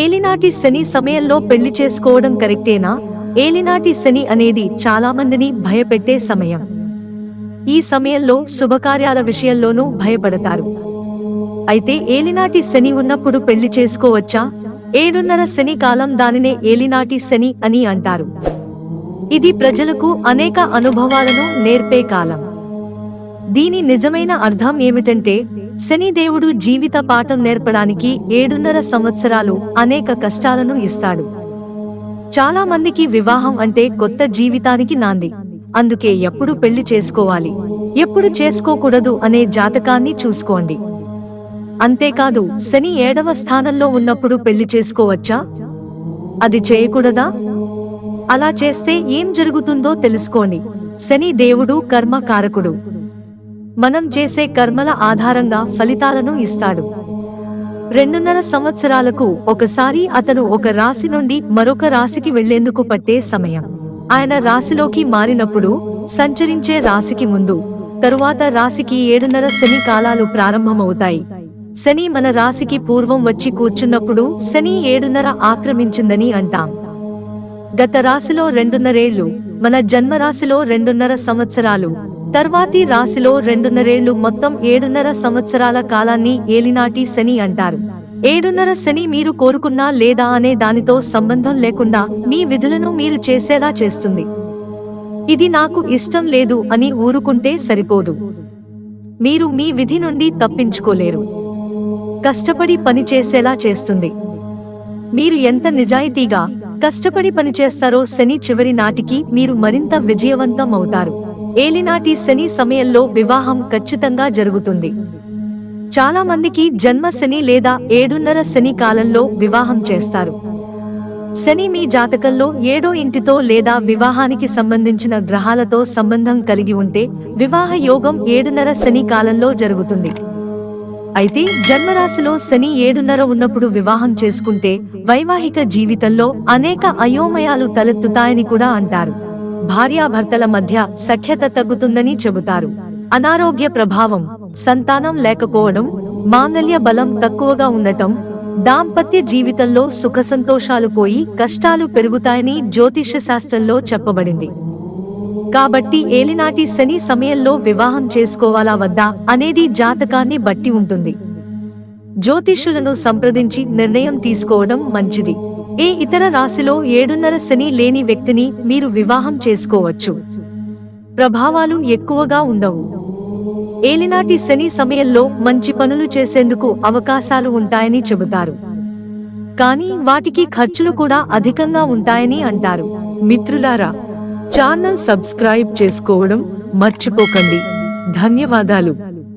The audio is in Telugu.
ఏలినాటి శని సమయంలో పెళ్ళి చేసుకోవడం కరెక్టేనా? ఏలినాటి శని అనేది చాలా మందిని భయపెట్టే సమయం. ఈ సమయంలో శుభకార్యాల విషయంలోనూ భయపడతారు. అయితే ఏలినాటి శని ఉన్నప్పుడు పెళ్ళి చేసుకోవచ్చా? ఏడున్నర శని కాలం దానినే ఏలినాటి శని అని అంటారు. ఇది ప్రజలకు అనేక అనుభవాలను నేర్పే కాలం. దీని నిజమైన అర్థం ఏమిటంటే శనిదేవుడు జీవిత పాఠం నేర్పడానికి ఏడున్నర సంవత్సరాలు అనేక కష్టాలను ఇస్తాడు. చాలా మందికి వివాహం అంటే కొత్త జీవితానికి నాంది. అందుకే ఎప్పుడు పెళ్ళి చేసుకోవాలి ఎప్పుడు చేసుకోకూడదు అనే జాతకాన్ని చూసుకోండి. అంతేకాదు శని ఏడవ స్థానంలో ఉన్నప్పుడు పెళ్ళి చేసుకోవచ్చా? అది చేయకూడదా? అలా చేస్తే ఏం జరుగుతుందో తెలుసుకోండి. శని దేవుడు కర్మ కారకుడు మనం చేసే కర్మల ఆధారంగా ఫలితాలను ఇస్తాడు. రెండున్నర సంవత్సరాలకు ఒకసారి అతను ఒక రాశి నుండి మరొక రాశికి వెళ్ళేందుకు పట్టే సమయం. ఆయన రాశిలోకి మారినప్పుడు సంచరించే రాశికి ముందు తరువాత రాశికి ఏడున్నర శని కాలాలు ప్రారంభమవుతాయి. శని మన రాశికి పూర్వం వచ్చి కూర్చున్నప్పుడు శని ఏడున్నర ఆక్రమించిందని అంటాం. గత రాశిలో రెండున్నరేళ్ళు మన జన్మరాశిలో రెండున్నర సంవత్సరాలు తర్వాతి రాశిలో రెండున్నరేళ్ళు మొత్తం ఏడున్నర సంవత్సరాల కాలాన్ని ఏలినాటి శని అంటారు. ఏడున్నర శని మీరు కోరుకున్నా లేదా అనే దానితో సంబంధం లేకుండా మీ విధులను మీరు చేసేలా చేస్తుంది. ఇది నాకు ఇష్టం లేదు అని ఊరుకుంటే సరిపోదు. మీరు మీ విధి నుండి తప్పించుకోలేరు. కష్టపడి పని చేసేలా చేస్తుంది. మీరు ఎంత నిజాయితీగా కష్టపడి పనిచేస్తారో శని చివరి నాటికి మీరు మరింత విజయవంతం అవుతారు. ఏలినాటి శని సమయంలో వివాహం ఖచ్చితంగా జరుగుతుంది. చాలా మందికి జన్మ శని లేదా ఏడున్నర శని కాలంలో వివాహం చేస్తారు. శని మీ జాతకంలో ఏడో ఇంటితో లేదా వివాహానికి సంబంధించిన గ్రహాలతో సంబంధం కలిగి ఉంటే వివాహ యోగం ఏడున్నర శని కాలంలో జరుగుతుంది. అయితే జన్మరాశిలో శని ఏడున్నర ఉన్నప్పుడు వివాహం చేసుకుంటే వైవాహిక జీవితంలో అనేక అయోమయాలు తలెత్తుతాయని కూడా అంటారు. భార్యాభర్తల మధ్య సఖ్యత తగ్గుతుందని చెబుతారు. అనారోగ్య ప్రభావం సంతానం లేకపోవడం మాంగల్య బలం తక్కువగా ఉండటం దాంపత్య జీవితంలో సుఖ సంతోషాలు పోయి కష్టాలు పెరుగుతాయని జ్యోతిష శాస్త్రంలో చెప్పబడింది. కాబట్టి ఏలినాటి శని సమయంలో వివాహం చేసుకోవాలా వద్దా అనేది జాతకాన్ని బట్టి ఉంటుంది. జ్యోతిషులను సంప్రదించి నిర్ణయం తీసుకోవడం మంచిది. ఏ ఇతర రాశిలో ఏడున్నర శని లేని వ్యక్తిని మీరు వివాహం చేసుకోవచ్చు. ప్రభావాలు ఎక్కువగా ఉండవు. ఏలినాటి శని సమయంలో మంచి పనులు చేసేందుకు అవకాశాలు ఉంటాయని చెబుతారు. కానీ వాటికి ఖర్చులు కూడా అధికంగా ఉంటాయని అంటారు. మిత్రులారా ఛానల్ సబ్స్క్రైబ్ చేసుకోవడం మర్చిపోకండి. ధన్యవాదాలు.